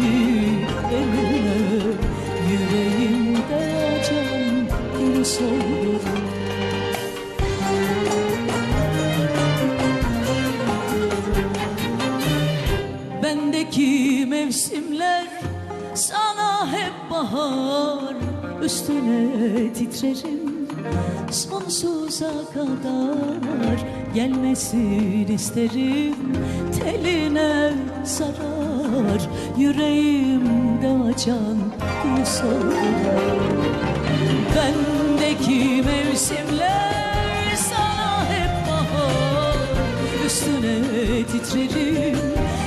eline Yüreğimde can gül soldurum Bendeki mevsimler sana hep bahar Üstüne titrerim. Sonsuza kadar Gelmesin isterim teline sarar Yüreğimde açan gül Bendeki mevsimler sana hep bahar. Üstüne titrerim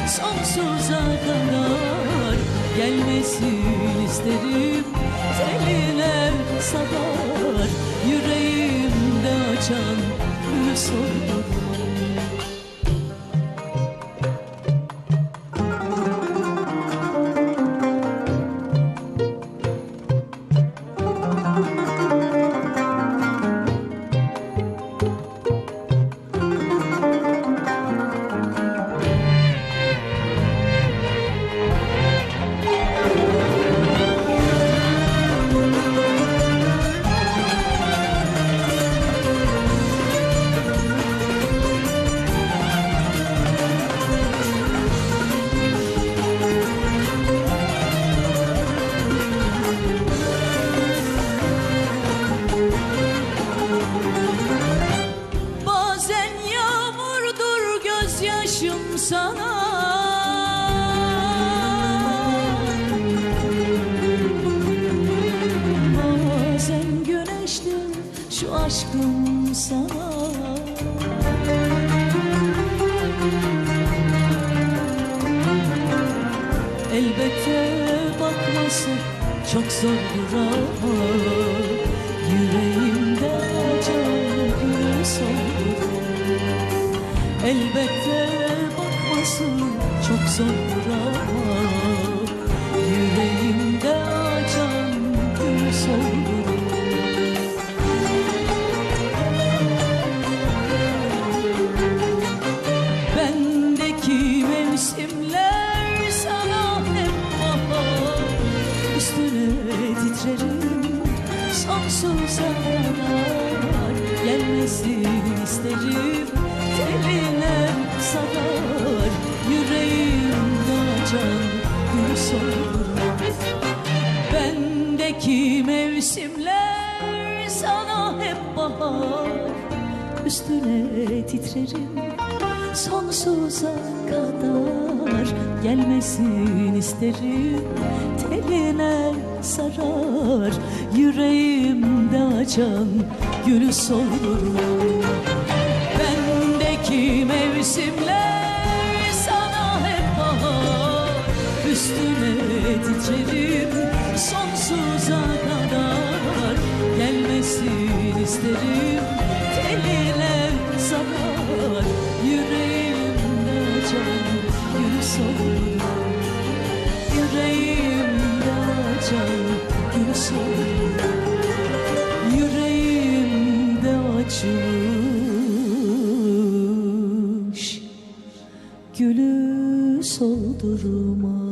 sonsuza kadar. Gelmesin isterim teline sarar Yüreğimde açan gül çok zordur ama Yüreğimde can solur Elbette bakması çok zordur ama titrerim. Sonsuza kadar Gelmesin isterim. Teline sarar Yüreğimde can gül solur Bendeki mevsimler sana hep bahar. Üstüne titrerim. Sonsuza kadar Gelmesin isterim teline sarar Yüreğimde açan gül solur Bendeki mevsimler sana hep bahar. Üstüne titrerim sonsuza kadar. Gelmesin isterim teline zarar. Yüreğimde can gül solur Yüreğimde can gül solur Yüreğimde açmış Gülü soldurma